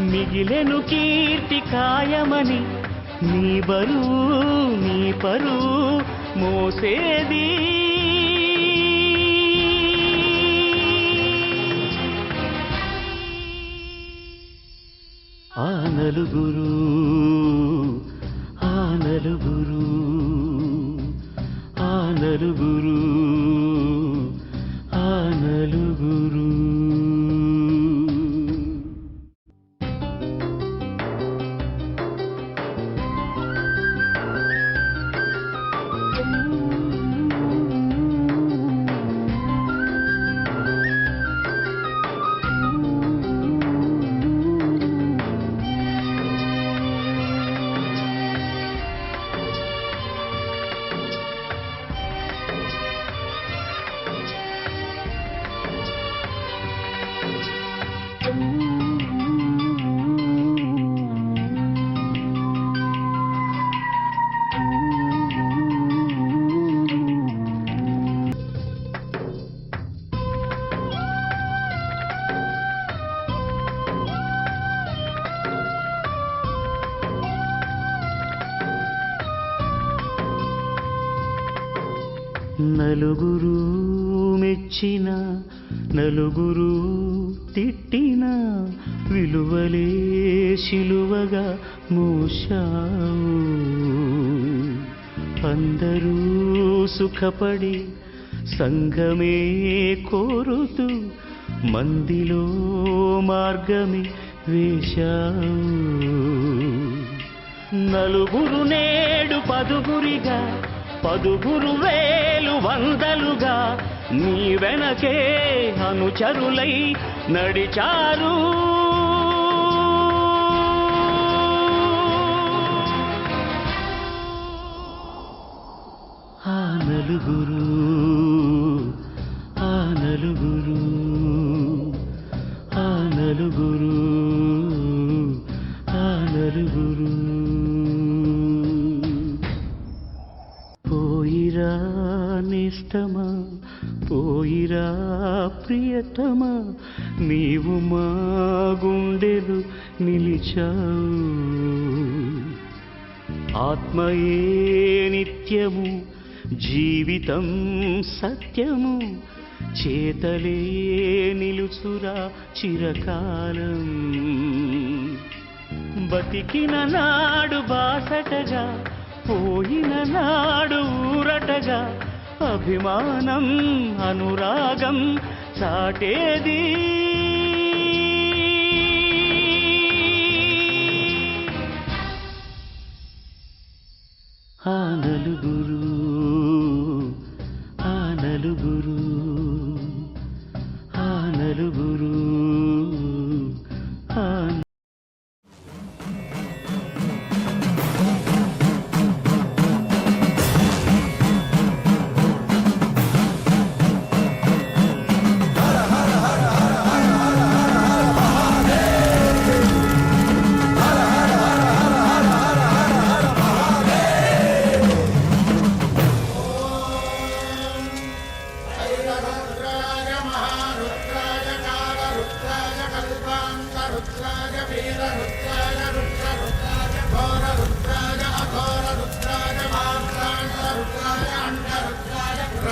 మిగిలెను కీర్తి కాయమని నీ బరువు నీ పరువు మోసేది. ఆ నలుగురు ఆ నలుగురు ఆ నలుగురు నలుగురు మెచ్చిన నలుగురు తిట్టిన విలువలే శిలువగా మూశావు. అందరూ సుఖపడి సంఘమే కోరుతూ మందిలో మార్గమే వేశావు. నలుగురు నేడు పదుగురిగా పదుగురు వేలు వందలుగా నీ వెనకే అనుచరులై నడిచారు. ఆ నలుగురు ఆ నలుగురు ఆ నలుగురు ఆ నలుగురు. నిష్టమా పోయిరా ప్రియతమా? నీవు మా గుండెలు నిలిచావు. ఆత్మయే నిత్యము జీవితం సత్యము చేతలే నిలుచురా చిరకాలం. బతికిన నాడు బాసటగా పోయిన నాడు ఊరటగా అభిమానం అనురాగం చాటేది. ఆ నలుగురు ఆ నలుగురు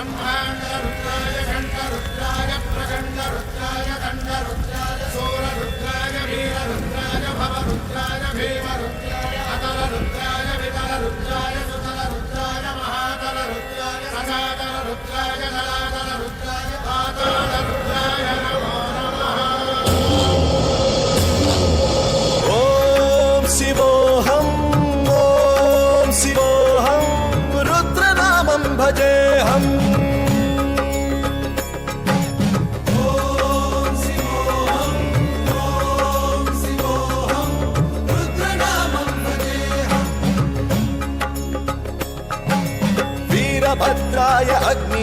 అండరుద్రాయ బ్రహ్మాండరుద్రాయ గండరుద్రాయ ప్రచండరుద్రాయ దండరుద్రాయ శూరరుద్రాయ వీరరుద్రాయ భవరుద్రాయ భీమరుద్రాయ అతలరుద్రాయ వితలరుద్రాయ సుతలరుద్రాయ మహాతలరుద్రాయ సనాతనరుద్రాయ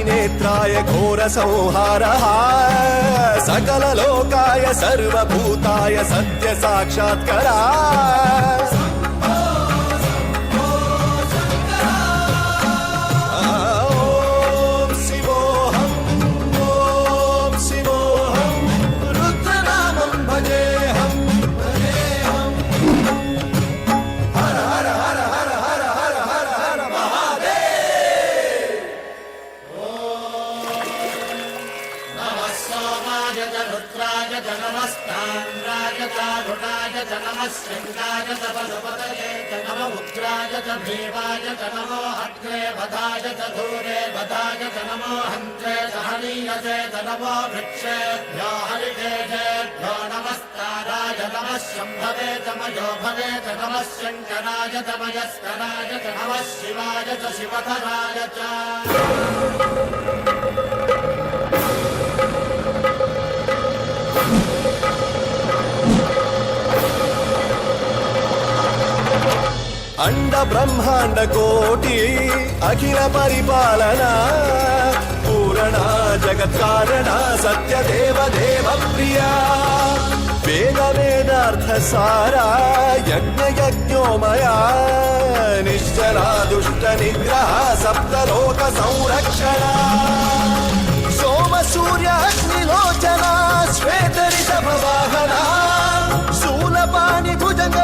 త్రినేత్రాయ ఘోర సంహార సకల లోకాయ సర్వభూతాయ సత్య సాక్షాత్కరా च नमः शृङ्गाय च पशुपतये च नम उग्राय च भीमाय च नमो अग्रे वधाय च धूरे वधाय च नमो हन्त्रे च हनीयसे च नमो वृक्षेभ्यो हरिकेशेभ्यो नमस्ताराय नमः शम्भवे मयो च नमः शङ्कराय च मयस्कराय च नमः शिवाय च शिवधराय च అండ బ్రహ్మాండ కోటి అఖిల పరిపాలన పూరణ జగత్కారణ సత్యదేవ దేవ ప్రియా వేద వేదార్థ సారా యజ్ఞ యజ్ఞోమయా నిశ్చలా దుష్ట నిగ్రహ సప్తలోక సంరక్షణ. సోమ సూర్య అగ్నిలోచన శ్వేతరిత భవాహన శూలపాణి భుజంగ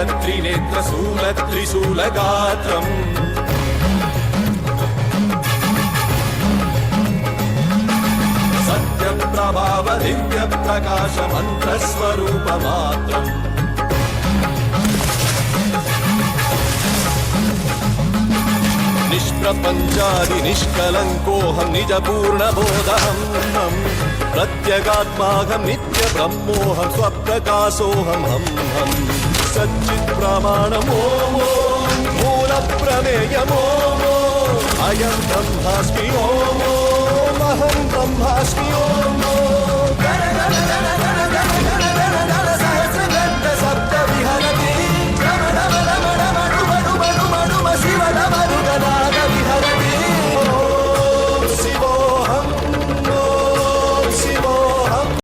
కాలత్రికాలనేత్ర త్రినేత్ర శూల త్రిశూల సత్య ప్రభావ దివ్య ప్రకాశ మంత్ర మాత్రం నిష్ప్రపంచాది నిష్కలంకోహం నిజ పూర్ణబోధహం ప్రత్యగాత్మాహం నిత్య బ్రహ్మోహం స్వప్రకాశోహం హం హం సచ్చిత్ ప్రమాణమో మూల ప్రమేయమో అయం బ్రహ్మాస్మి ఓం మహం బ్రహ్మాస్మి ఓం